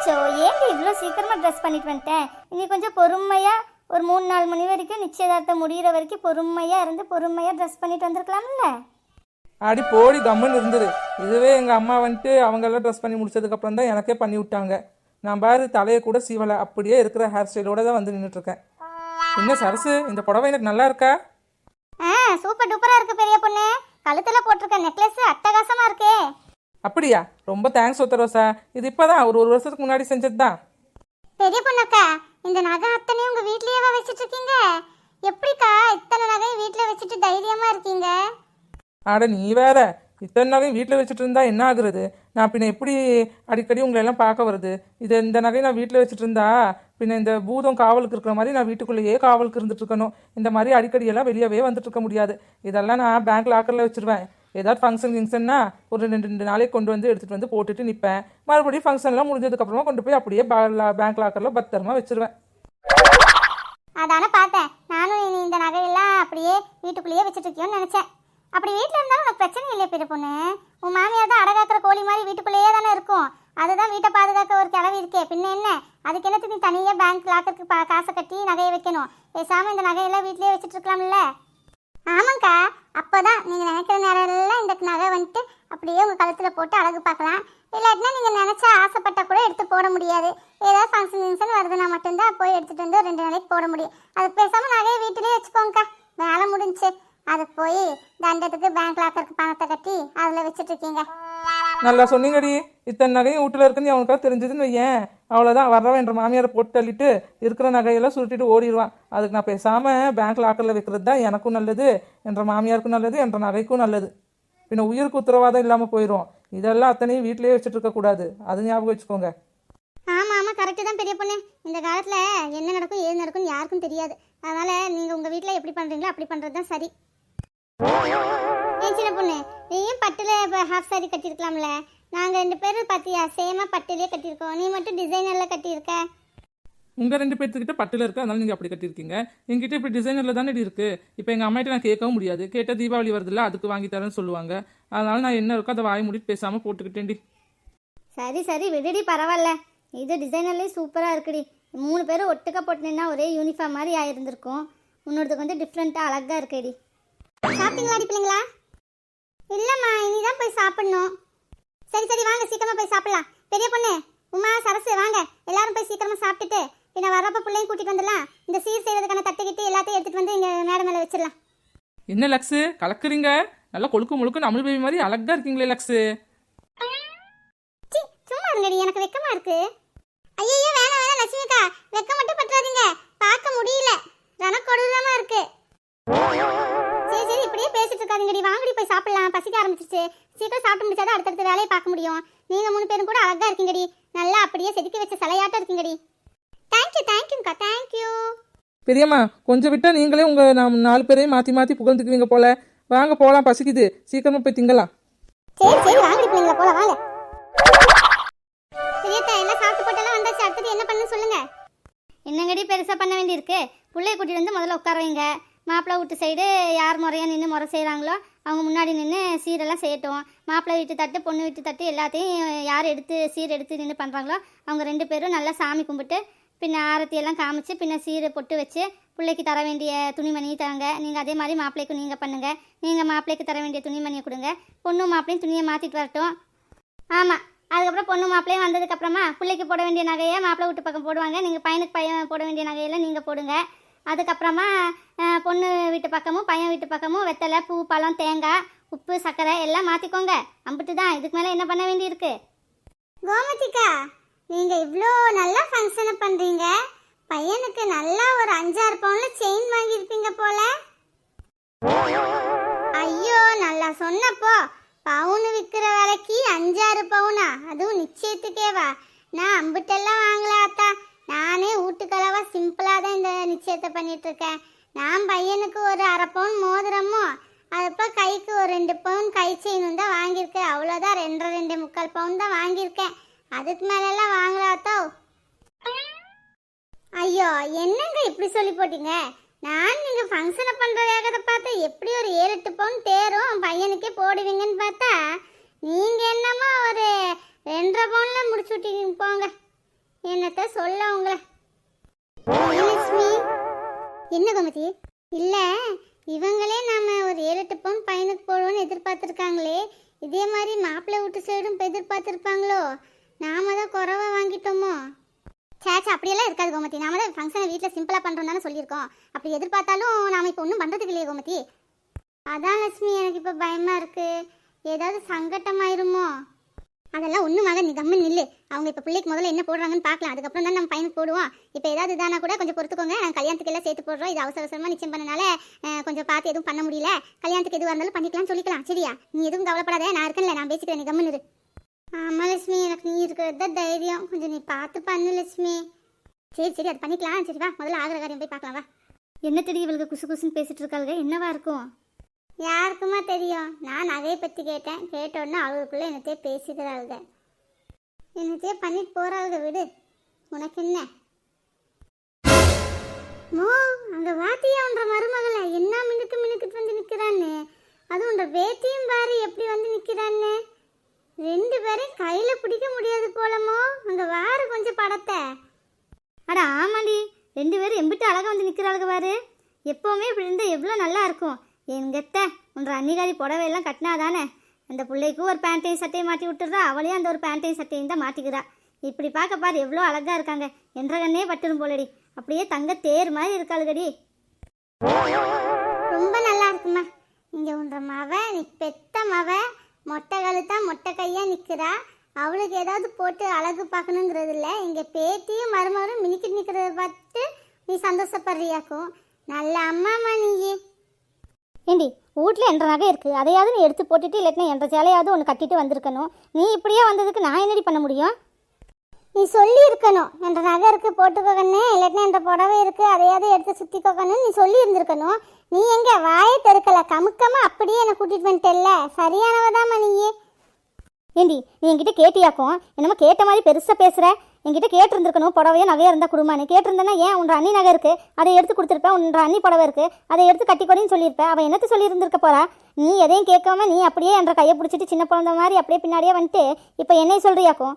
அச்சோ ஏன்டி இவ்வளோ சீக்கிரமாக ட்ரெஸ் பண்ணிட்டு வந்துட்டேன் இனி கொஞ்சம் பொறுமையாக ஒரு மூணு நாலு மணி வரைக்கும் நிச்சயதார்த்தம் முடிகிற வரைக்கும் பொறுமையாக இருந்து பொறுமையாக ட்ரெஸ் பண்ணிட்டு வந்திருக்கலாம்ல? அடி போடி கம்முன்னு இருந்தது இதுவே எங்கள் அம்மா வந்துட்டு அவங்கெல்லாம் ட்ரெஸ் பண்ணி முடிச்சதுக்கப்புறம் தான் எனக்கே பண்ணி விட்டாங்க. நான் பாரு தலையை கூட சீவலை. அப்படியே இருக்கிற ஹேர் ஸ்டைலோட தான் வந்து நின்றுட்டுருக்கேன் என்ன சரசு இந்த புடவை எனக்கு நல்லா இருக்கா? ஆ சூப்பர் டூப்பராக இருக்கு பெரிய பொண்ணு. கழுத்தில் போட்டிருக்க நெக்லஸ் அட்டகாசமாக இருக்கே. அப்படியா? ரொம்ப தேங்க்ஸ் ஒத்தரோசா இது இப்போதான் ஒரு ஒரு வருஷத்துக்கு முன்னாடி செஞ்சது தான் பெரிய பொண்ணக்கா இந்த நகை அத்தனையும் உங்கள் வீட்லேயேவா வச்சுட்டு இருக்கீங்க எப்படிக்கா இத்தனை நகையும் வீட்டில் வச்சுட்டு தைரியமாக இருக்கீங்க? அட நீ வேற. இத்தனை நாளையும் வீட்டில் வச்சுட்டு இருந்தா என்ன ஆகுறது? நான் பின்ன எப்படி அடிக்கடி உங்களை எல்லாம் பார்க்க வருது? இது இந்த நகையை நான் வீட்டில் வச்சுட்டு இருந்தா பின்ன இந்த பூதம் காவலுக்கு இருக்கிற மாதிரி நான் வீட்டுக்குள்ளேயே காவலுக்கு இருந்துட்டு இருக்கணும் இந்த மாதிரி அடிக்கடி எல்லாம் வெளியவே வந்துட்டு இருக்க முடியாது. இதெல்லாம் நான் பேங்க் லாக்கரில் வச்சிருவேன். ஏதாவது ஃபங்க்ஷன் கிங்ஷன்னா ஒரு ரெண்டு ரெண்டு நாளைக்கு கொண்டு வந்து எடுத்துகிட்டு வந்து போட்டுட்டு நிற்பேன் மறுபடியும் ஃபங்க்ஷன்லாம் முடிஞ்சதுக்கப்புறமா கொண்டு போய் அப்படியே பேங்க் லாக்கரில் பத்திரமா வச்சிருவேன். அதானே பார்த்தேன். நானும் இனி இந்த நகையெல்லாம் அப்படியே வீட்டுக்குள்ளேயே வச்சுட்டுருக்கியோம்னு நினச்சேன். அப்படி வீட்டில் இருந்தாலும் உனக்கு பிரச்சனை இல்லை பெரிய பொண்ணு. உன் மாமியார் தான் அடகாக்கிற கோழி மாதிரி வீட்டுக்குள்ளேயே தானே இருக்கும். அதுதான் வீட்டை பாதுகாக்க ஒரு கிளவி இருக்கே. பின்ன என்ன? அதுக்கு என்னத்துக்கு நீ தனியாக பேங்க் லாக்கருக்கு பா காசை கட்டி நகையை வைக்கணும்? பேசாமல் இந்த நகையெல்லாம் வீட்லேயே வச்சுட்டு இருக்கலாம்ல. அப்போ அப்போதான் நீங்கள் நினைக்கிற நேரம்லாம் இந்த நகை வந்துட்டு அப்படியே உங்கள் கழுத்தில் போட்டு அழகு பார்க்கலாம். இல்லாட்டினா நீங்கள் நினச்சா ஆசைப்பட்டா கூட எடுத்து போட முடியாது. ஏதாவது ஃபங்க்ஷன் ஃபங்க்ஷன் வருதுன்னா மட்டும்தான் போய் எடுத்துகிட்டு வந்து ரெண்டு நாளைக்கு போட முடியும். அது பேசாமல் நகையை வீட்டிலேயே வச்சுக்கோங்கக்கா. வேலை முடிஞ்சுச்சு அது போய் தண்டத்துக்கு பேங்க் லாக்கருக்கு பணத்தை கட்டி அதில் வச்சுட்டு இருக்கீங்க. நல்லா சொன்னீங்கடி. இத்தனை நகையும் வீட்டில் இருக்குன்னு அவனுக்காக தெரிஞ்சதுன்னு வையேன். அவ்வளோதான் வர்றவன் என்ற மாமியாரை போட்டு தள்ளிட்டு இருக்கிற நகையெல்லாம் சுருட்டிட்டு ஓடிடுவான். அதுக்கு நான் பேசாமல் பேங்க் லாக்கரில் வைக்கிறது தான் எனக்கும் நல்லது என்ற மாமியாருக்கும் நல்லது என்ற நகைக்கும் நல்லது. பின்ன உயிருக்கு உத்தரவாதம் இல்லாமல் போயிடும் இதெல்லாம் அத்தனையும் வீட்டிலேயே வச்சுட்டு இருக்கக்கூடாது அது ஞாபகம் வச்சுக்கோங்க. ஆமாம் ஆமாம் கரெக்டு தான் பெரிய பொண்ணு. இந்த காலத்தில் என்ன நடக்கும் ஏது நடக்கும்னு யாருக்கும் தெரியாது. அதனால் நீங்கள் உங்கள் வீட்டில் எப்படி பண்ணுறீங்களோ அப்படி பண்ணுறது தான் சரி. சின்ன பொண்ணு. நீயும் பட்டில் இப்போ ஹாஃப் சாரி கட்டியிருக்கலாம்ல? நாங்கள் ரெண்டு பேரும் பார்த்தியா சேமாக பட்டிலே கட்டியிருக்கோம். நீ மட்டும் டிசைனரில் கட்டியிருக்க. உங்கள் ரெண்டு பேர்த்துக்கிட்ட பட்டில் இருக்கு? அதனால நீங்கள் அப்படி கட்டியிருக்கீங்க. என்கிட்ட இப்படி டிசைனரில் தானே இருக்கு. இப்போ எங்கள் அம்மாட்ட நான் கேட்கவும் முடியாது. கேட்டால் தீபாவளி வருதுல்ல அதுக்கு வாங்கி தரேன்னு சொல்லுவாங்க. அதனால நான் என்ன இருக்கோ அதை வாய் மூடிட்டு பேசாமல் போட்டுக்கிட்டேன்டி. சரி சரி விடுடி பரவாயில்ல. இது டிசைனர்லேயே சூப்பராக இருக்குடி. மூணு பேரும் ஒட்டுக்க போட்டுனா ஒரே யூனிஃபார்ம் மாதிரி ஆயிருந்திருக்கும். உன்னோடது கொஞ்சம் டிஃப்ரெண்ட்டாக அழகாக இருக்குடி. சாப்பிட்டீங்களாடி பிள்ளைங்களா? இல்லைம்மா இனிதான் போய் சாப்பிடணும். சரி சரி வாங்க சீக்கிரமா போய் சாப்பிடலாம். பெரிய பொண்ணு உமா சரசு வாங்க. எல்லாரும் போய் சீக்கிரமா சாப்பிட்டுட்டு பின்ன வரப்ப பிள்ளையும் கூட்டிட்டு வந்துடலாம். இந்த சீர் செய்யறதுக்கான தட்டுக்கிட்டு எல்லாத்தையும் எடுத்துட்டு வந்து இங்க மேடை மேல வச்சிடலாம். என்ன லக்ஸு? கலக்குறீங்க? நல்லா கொழுக்கு முழுக்கு அமுல் பேபி மாதிரி அழகா இருக்கீங்களே லக்ஸு. சும்மா இருங்கடி எனக்கு வெக்கமா இருக்கு. ஐயோ வேணாம் வேணாம் லட்சுமிக்கா வெக்க மட்டும் பற்றாதீங்க. பார்க்க முடியல. இருக்கு சரி சரி இப்படியே பேசிட்டு இருக்காதீங்கடி. வாங்கடி போய் சாப்பிடலாம். பசிக்க ஆரம்பிச்சிருச்சு. சீக்கிரம் சாப்பிட்டு முடிச்சாதான் அடுத்தடுத்த வேலையை பார்க்க முடியும். நீங்க மூணு பேரும் கூட அழகா இருக்கீங்கடி. நல்லா அப்படியே செதுக்கி வச்ச சிலையாட்டம் இருக்கீங்கடி. தேங்க்யூ தேங்க்யூங்கக்கா தேங்க்யூ பெரியம்மா கொஞ்சம் விட்டா நீங்களே உங்க நாம் நாலு பேரையும் மாத்தி மாத்தி புகழ்ந்துக்குவீங்க போல. வாங்க போலாம். பசிக்குது. சீக்கிரமா போய் திங்கலாம். சரி சரி. வாங்கடி பிள்ளைங்களா போல. வாங்க. பெரியத்தா எல்லாம் சாப்பிட்டு போட்டெல்லாம் வந்தாச்சு. அடுத்தது என்ன பண்ணு சொல்லுங்க. என்னங்கடி பெருசா பண்ண வேண்டியிருக்கு? பிள்ளைய கூட்டிட்டு வந்து முதல்ல உட்கார வைங்க. மாப்பிள்ளை வீட்டு சைடு யார் முறையாக நின்று முறை செய்கிறாங்களோ அவங்க முன்னாடி நின்று சீரெல்லாம் செய்யட்டும் மாப்பிள்ளை வீட்டு தட்டு பொண்ணு வீட்டு தட்டு எல்லாத்தையும் யார் எடுத்து சீர் எடுத்து நின்று பண்ணுறாங்களோ அவங்க ரெண்டு பேரும் நல்லா சாமி கும்பிட்டு பின்ன ஆரத்தியெல்லாம் காமிச்சு பின்ன சீரை பொட்டு வச்சு பிள்ளைக்கு தர வேண்டிய துணிமணி தாங்க. நீங்கள் அதே மாதிரி மாப்பிள்ளைக்கும் நீங்கள் பண்ணுங்கள் நீங்கள் மாப்பிள்ளைக்கு தர வேண்டிய துணிமணியை கொடுங்க. பொண்ணும் மாப்பிள்ளையும் துணியை மாற்றிட்டு வரட்டும். ஆமாம் அதுக்கப்புறம் பொண்ணு மாப்பிள்ளையும் வந்ததுக்கப்புறமா பிள்ளைக்கு போட வேண்டிய நகையை மாப்பிள்ளை வீட்டு பக்கம் போடுவாங்க. நீங்கள் பையனுக்கு பையன் போட வேண்டிய நகையெல்லாம் நீங்கள் போடுங்க. அதுக்கப்புறமா பொண்ணு வீட்டு பக்கமும் பையன் வீட்டு பக்கமும் வெத்தலை பூ பழம் தேங்காய் உப்பு சர்க்கரை எல்லாம் மாற்றிக்கோங்க அம்பிட்டு தான். இதுக்கு மேலே என்ன பண்ண வேண்டியிருக்கு? கோமதிக்கா நீங்கள் இவ்வளோ நல்லா ஃபங்க்ஷனை பண்ணுறீங்க பையனுக்கு நல்லா ஒரு அஞ்சாறு பவுனில் செயின் வாங்கியிருப்பீங்க போல. ஐயோ நல்லா சொன்னப்போ பவுனு விற்கிற விலைக்கு அஞ்சாறு பவுனா? அதுவும் நிச்சயத்துக்கேவா? நான் அம்பிட்டெல்லாம் வாங்கல அத்தா. நானே வீட்டுக்களவா சிம்பிளாக தான் இந்த நிச்சயத்தை பண்ணிட்டு இருக்கேன் நான் பையனுக்கு ஒரு அரை பவுன் மோதிரமும் அதுப்போ கைக்கு ஒரு ரெண்டு பவுன் கை செயினும் தான் வாங்கியிருக்கேன். அவ்வளோதான் ரெண்டரை ரெண்டு முக்கால் பவுன் தான் வாங்கியிருக்கேன். அதுக்கு மேலெல்லாம் வாங்கலாத்தோ? ஐயோ என்னங்க இப்படி சொல்லி போட்டீங்க? நான் நீங்கள் ஃபங்க்ஷனை பண்ணுற வேகத்தை பார்த்தா எப்படி ஒரு ஏழு எட்டு பவுன் தேரும் பையனுக்கே போடுவீங்கன்னு பார்த்தா? நீங்கள் என்னமோ ஒரு ரெண்டரை பவுனில் முடிச்சு விட்டீங்க போங்க. என்னத்த சொல்ல உங்களை? என்ன கோமதி? இல்ல இவங்களே நாம ஒரு ஏழு எட்டு பையனுக்கு போடுவோம்னு எதிர்பார்த்துருக்காங்களே. இதே மாதிரி மாப்பிள்ளை வீட்டு சைடும் இப்போ எதிர்பார்த்துருப்பாங்களோ? நாம தான் குறவா வாங்கிட்டோமோ? சேச்சா அப்படியெல்லாம் இருக்காது கோமதி. நாம தான் ஃபங்க்ஷனை வீட்டில் சிம்பிளாக பண்ணுறோம் தானே சொல்லியிருக்கோம். அப்படி எதிர்பார்த்தாலும் நாம இப்போ ஒன்றும் பண்ணுறதுக்கு இல்லையே கோமதி. அதான் லட்சுமி எனக்கு இப்போ பயமாக இருக்குது ஏதாவது சங்கட்டமாயிருமோ? அதெல்லாம் ஒன்றுமாக நீ கம்மன் நில்லு. அவங்க இப்போ பிள்ளைக்கு முதல்ல என்ன போடுறாங்கன்னு பார்க்கலாம். அதுக்கப்புறம் தான் நம்ம பையனுக்கு போடுவோம். இப்போ ஏதாவது இதானா கூட கொஞ்சம் பொறுத்துக்கோங்க. நாங்கள் கல்யாணத்துக்கு எல்லாம் சேர்த்து போடுறோம். இது அவசர அவசரமாக நிச்சயம் பண்ணனால கொஞ்சம் பார்த்து எதுவும் பண்ண முடியல. கல்யாணத்துக்கு எதுவாக இருந்தாலும் பண்ணிக்கலாம்னு சொல்லிக்கலாம். சரியா? நீ எதுவும் கவலைப்படாத. நான் இருக்கேன்ல. நான் பேசிக்கிறேன். நீ கம்மன் இரு. லட்சுமி. எனக்கு நீ இருக்கிறது தான் தைரியம். கொஞ்சம் நீ பார்த்து பண்ணு லட்சுமி. சரி சரி. அது பண்ணிக்கலாம். சரி வா. முதல்ல ஆகிற காரியம் போய் பார்க்கலாம். வா. என்ன தெரியும் இவளுக்கு குசு குசுன்னு பேசிட்டு இருக்காளுங்க? என்னவா இருக்கும்? யாருக்குமா தெரியும்? நான் நகையை பற்றி கேட்டேன். கேட்டோன்னே அவளுக்குள்ளே என்னத்தையே பேசிக்கிறாளுங்க என்னத்தையே பண்ணிட்டு போகிறாளுங்க விடு. உனக்கு என்ன? மோ அங்கே வாத்தியான்ற மருமகளை என்ன மினுக்கு மினுக்கிட்டு வந்து நிற்கிறான்னு அதுவும் உன்ற பேத்தியும் பாரு எப்படி வந்து நிற்கிறான்னு ரெண்டு பேரையும் கையில் பிடிக்க முடியாது போலமோ அங்கே வாரு கொஞ்சம் படத்தை. அட ஆமாடி ரெண்டு பேரும் எம்பிட்டு அழகாக வந்து நிற்கிறாளுங்க பாரு. எப்போவுமே இப்படி இருந்தால் எவ்வளோ நல்லா இருக்கும். எங்கத்த உன்ற அன்னிகாரி புடவை எல்லாம் கட்டினா தானே அந்த பிள்ளைக்கும் ஒரு பேண்ட்டையும் சட்டையும் மாட்டி விட்டுறா அவளையும் அந்த ஒரு பேண்ட்டையும் சட்டையும் தான் மாட்டிக்கிறா. இப்படி பார்க்க பாரு எவ்வளோ அழகாக இருக்காங்க. என்ற கண்ணே பட்டுரும் போலடி. அப்படியே தங்க தேர் மாதிரி இருக்காளுகடி. ரொம்ப நல்லா இருக்குமா. இங்கே உன்ற மவ நீ பெத்த மவ மொட்டை கழுத்தா மொட்டை கையாக நிற்கிறா அவளுக்கு ஏதாவது போட்டு அழகு பார்க்கணுங்கிறது இல்லை. இங்கே பேத்தியும் மருமகளும் மினிக்கிட்டு நிற்கிறத பார்த்து நீ சந்தோஷப்படுறியாக்கும். நல்ல அம்மாமா நீயே. ஏண்டி வீட்டில் என்ற நகை இருக்குது அதையாவது நீ எடுத்து போட்டுட்டு இல்லாட்டினா என்ற சேலையாவது ஒன்று கட்டிட்டு வந்திருக்கணும். நீ இப்படியே வந்ததுக்கு நான் என்னடி பண்ண முடியும்? நீ சொல்லி இருக்கணும் என்ற நகை இருக்கு போட்டுக்கோக்கண்ணே இல்லாட்டினா என்ற புடவை இருக்கு அதையாவது எடுத்து சுத்திக்கோக்கணும் நீ சொல்லி இருந்திருக்கணும் நீ எங்க வாயை தெருக்கல கமுக்கமா அப்படியே என்னை கூட்டிட்டு வந்துட்டல்ல? சரியானவதாம்மா நீயே. ஏண்டி நீ என்கிட்ட கேட்டியாக்கும்? என்னமோ கேட்ட மாதிரி பெருசாக பேசுகிற என்கிட்ட கேட்டிருந்துருக்கணும் புடவையோ நகையாக இருந்தால் குடும்பம்னு கேட்டிருந்தேன்னா ஏன் உன்ற அண்ணி நகை இருக்குது அதை எடுத்து கொடுத்துருப்பேன் உன்ற அண்ணி புடவை இருக்குது அதை எடுத்து கட்டிக்கொடின்னு சொல்லியிருப்பேன். அவன் என்னத்து சொல்லியிருந்திருக்க போறா? நீ எதையும் கேட்காம நீ அப்படியே என்ற கையை பிடிச்சிட்டு சின்ன குழந்தை மாதிரி அப்படியே பின்னாடியே வந்துட்டு இப்போ என்னைய சொல்றியாக்கும்?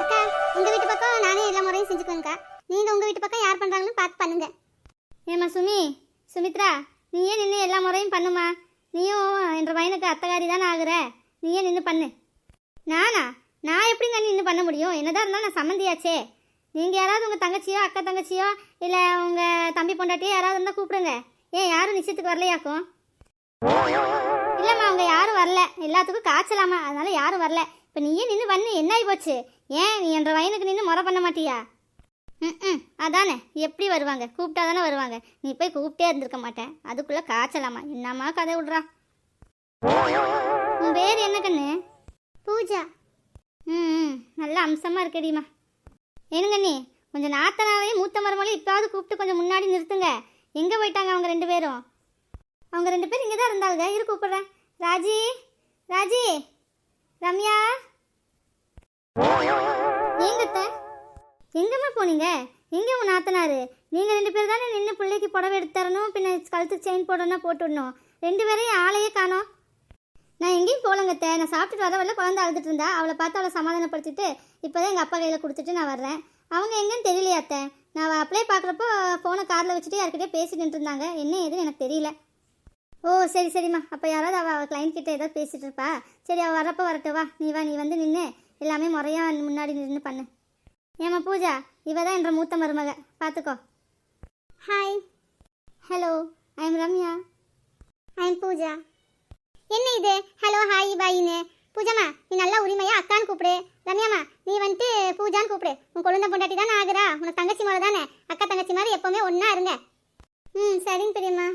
அக்கா உங்கள் வீட்டு பக்கம் நானே எல்லா முறையும் செஞ்சுக்குவேங்க்கா நீங்கள் உங்கள் வீட்டு பக்கம் யார் பண்ணுறாங்கன்னு பார்த்து பண்ணுங்க. ஏம்மா சுமி சுமித்ரா நீயே நின்று எல்லா முறையும் பண்ணுமா? நீயும் என்ற பையனுக்கு அத்தகாரி தானே ஆகுற? நீயே நின்று பண்ணு. நானா? நான் எப்படிங்க நின்று பண்ண முடியும்? என்னதான் இருந்தாலும் நான் சம்மந்தியாச்சே. நீங்கள் யாராவது உங்கள் தங்கச்சியோ அக்கா தங்கச்சியோ இல்லை உங்கள் தம்பி பொண்டாட்டியோ யாராவது இருந்தால் கூப்பிடுங்க. ஏன் யாரும் நிச்சயத்துக்கு வரலையாக்கும் இல்லைம்மா அவங்க யாரும் வரல. எல்லாத்துக்கும் காய்ச்சலாமா அதனால யாரும் வரல. இப்போ நீயே நின்று பண்ணு. என்ன ஆகி போச்சு? ஏன் நீ என்ற வயனுக்கு நின்று முறை பண்ண மாட்டியா? ம் அதானே. எப்படி வருவாங்க? கூப்பிட்டா தானே வருவாங்க. நீ போய் கூப்பிட்டே இருந்திருக்க மாட்டேன். அதுக்குள்ளே காய்ச்சலாமா என்னம்மா கதை விடுறா? உன் பேர் என்ன கண்ணு? பூஜா. ம் ம் நல்ல அம்சமாக இருக்கடிமா ஏனுங்க நீ? கொஞ்சம் நாத்தனாவையும் மூத்த மருமகளையும் இப்போவாவது கூப்பிட்டு கொஞ்சம் முன்னாடி நிறுத்துங்க. எங்கே போயிட்டாங்க அவங்க ரெண்டு பேரும்? அவங்க ரெண்டு பேரும் இங்கே தான் இருந்தாங்க இரு கூப்பிட்றேன். ராஜி ராஜி ரம்யா. எங்கத்த எங்கம்மா போனீங்க? எங்கே உன் நாத்தனாரு? நீங்கள் ரெண்டு பேர் தானே நின்று பிள்ளைக்கு புடவை எடுத்து தரணும் பின்ன கழுத்து செயின் போடணும் போட்டுடணும். ரெண்டு பேரையும் ஆளையே காணோம். நான் எங்கேயும் போலங்கத்த நான் சாப்பிட்டுட்டு வர வரல குழந்தை அழுதுட்டு இருந்தா. அவளை பார்த்து அவளை சமாதானப்படுத்திட்டு இப்போதான் எங்கள் அப்பா கையில் கொடுத்துட்டு நான் வர்றேன். அவங்க எங்கன்னு தெரியலையா அத்தை? நான் அப்படியே பார்க்குறப்போ ஃபோனை காரில் வச்சுட்டு யார்கிட்டயே பேசிட்டு இருந்தாங்க. என்ன ஏதுன்னு எனக்கு தெரியல. ஓ சரி சரிம்மா. அப்போ யாராவது அவள் அவள் கிளைண்ட் கிட்ட ஏதாவது பேசிட்டு இருப்பா. சரி அவள் வரப்போ வரட்டு வா நீ வா நீ வந்து நின்று எல்லாமே முறையாக முன்னாடி நின்று பண்ணு. ஏம்மா பூஜா இவ தான் என்ற மூத்த மருமக. பார்த்துக்கோ hi hello I am Ramya I am Pooja என்ன இது? ஹலோ ஹாய் பாயின்னு பூஜாமா நீ நல்லா உரிமையா அக்கான்னு கூப்பிடு. ரம்யாமா நீ வந்துட்டு பூஜான்னு கூப்பிடு. உன் குழந்தை பொண்டாட்டி தானே ஆகுறா. உனக்கு தங்கச்சி மாதிரி தானே. அக்கா தங்கச்சி மாதிரி எப்போவுமே ஒன்றா இருங்க. ம் சரிங்க பெரியம்மா.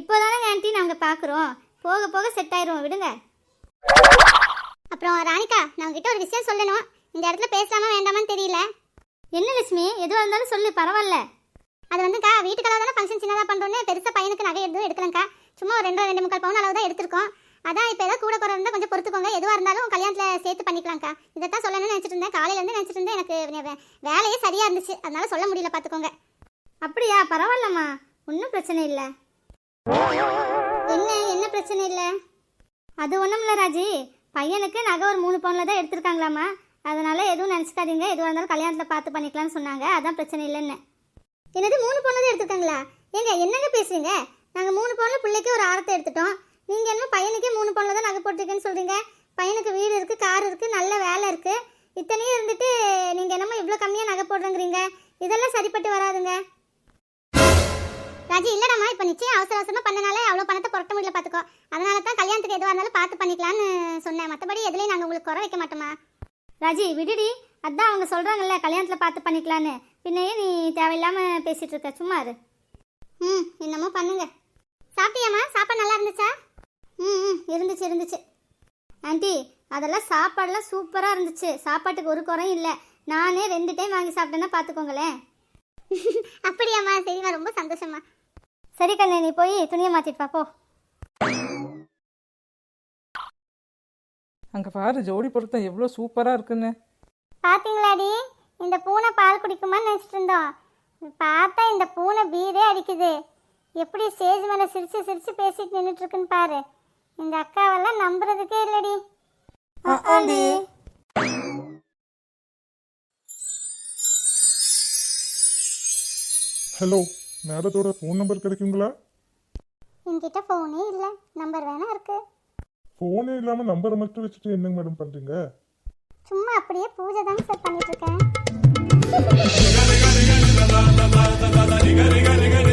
இப்போதானே ஆண்டி நாங்கள் பார்க்குறோம் போக போக செட் ஆயிரும் விடுங்க. அப்புறம் ராணிகா நான் உங்ககிட்ட ஒரு விஷயம் சொல்லணும். இந்த இடத்துல பேசலாமா வேண்டாமான்னு தெரியல. என்ன லட்சுமி? எதுவாக இருந்தாலும் சொல்லு பரவாயில்ல. அது வந்துக்கா வீட்டுக்கெல்லாம் தானே ஃபங்க்ஷன் சின்னதாக பண்ணுறோன்னு பெருசாக பையனுக்கு நகை எதுவும் எடுக்கலங்க்கா சும்மா ஒரு ரெண்டு ரெண்டு முக்கால் பவுன் அளவு தான் எடுத்திருக்கோம். அதான் இப்போ ஏதாவது கூட குறை இருந்தால் கொஞ்சம் பொறுத்துக்கோங்க. எதுவாக இருந்தாலும் கல்யாணத்தில் சேர்த்து பண்ணிக்கலாம்க்கா. இதைத்தான் சொல்லணும்னு நினச்சிட்டு இருந்தேன். காலையிலேருந்து நினச்சிட்டு இருந்தேன். எனக்கு வேலையே சரியாக இருந்துச்சு. அதனால சொல்ல முடியல பார்த்துக்கோங்க அப்படியா? பரவாயில்லம்மா. ஒன்றும் பிரச்சனை இல்லை. என்ன? என்ன பிரச்சனை இல்லை? அது ஒன்றும் இல்லை ராஜி. பையனுக்கு நகை ஒரு மூணு பவுனில் தான் எடுத்திருக்காங்களாம்மா. அதனால எதுவும் நினச்சிக்காதீங்க. எதுவாக இருந்தாலும் கல்யாணத்தில் பார்த்து பண்ணிக்கலாம்னு சொன்னாங்க. அதான் பிரச்சனை இல்லைன்னு. என்னது மூணு பவுன் தான் எடுத்திருக்காங்களா? ஏங்க என்னங்க பேசுறீங்க? நாங்கள் மூணு பவுனில் பிள்ளைக்கு ஒரு ஆரத்தை எடுத்துட்டோம். நீங்கள் என்ன பையனுக்கே மூணு பவுனில் தான் நகை போட்டிருக்கேன்னு சொல்கிறீங்க பையனுக்கு வீடு இருக்குது கார் இருக்குது நல்ல வேலை இருக்குது இத்தனையும் இருந்துட்டு நீங்கள் என்னமோ இவ்வளோ கம்மியாக நகை போடுறேங்கிறீங்க? இதெல்லாம் சரிப்பட்டு வராதுங்க. ராஜி இல்லைடாமா இப்போ நிச்சயம் அவசர அவசரமாக பண்ணனால அவ்வளோ பணத்தை புரட்ட முடியல பார்த்துக்கோ அதனால தான் கல்யாணத்துக்கு எதுவாக இருந்தாலும் பார்த்து பண்ணிக்கலாம்னு சொன்னேன். மற்றபடி எதுலேயும் நாங்கள் உங்களுக்கு குறை வைக்க மாட்டோமா ராஜி விடுடி. அதான் அவங்க சொல்கிறாங்கல்ல கல்யாணத்தில் பார்த்து பண்ணிக்கலான்னு பின்னையே நீ தேவையில்லாமல் பேசிகிட்டு இருக்க. சும்மா இரு. ம் என்னமோ பண்ணுங்கள் சாப்பிட்டியாம்மா? சாப்பாடு நல்லா இருந்துச்சா? ம் ம் இருந்துச்சு இருந்துச்சு. ஆண்டி அதெல்லாம் சாப்பாடெல்லாம் சூப்பராக இருந்துச்சு. சாப்பாட்டுக்கு ஒரு குறையும் இல்லை. நானே ரெண்டு டைம் வாங்கி சாப்பிட்டேன்னா பார்த்துக்கோங்களேன் அப்படியாம்மா சரிம்மா ரொம்ப சந்தோஷம்மா. சரி கண்ணே நீ போய் துணியை மாற்றிட்டு போ. அங்கே பாரு ஜோடி பொருத்தம் எவ்வளோ சூப்பராக இருக்குன்னு. பாத்தீங்களாடி? இந்த பூனை பால் குடிக்குமான்னு நினச்சிட்டு இருந்தோம். பார்த்தா இந்த பூனை பீரே அடிக்குது. எப்படி ஸ்டேஜ் மேலே சிரித்து சிரித்து பேசிட்டு நின்றுட்டுருக்குன்னு பாரு. இந்த அக்காவெல்லாம் நம்புறதுக்கே இல்லடி. ஆண்டி. ஹலோ மேடத்தோட ஃபோன் நம்பர் கிடைக்குங்களா? என்கிட்ட ஃபோனே இல்லை. நம்பர் வேணா இருக்கு. ஃபோனே இல்லாமல் நம்பரை மட்டும் வச்சுட்டு என்னங்க மேடம் பண்ணுறீங்க சும்மா அப்படியே பூஜை தாங்க சார் பண்ணிட்டு இருக்கேன்.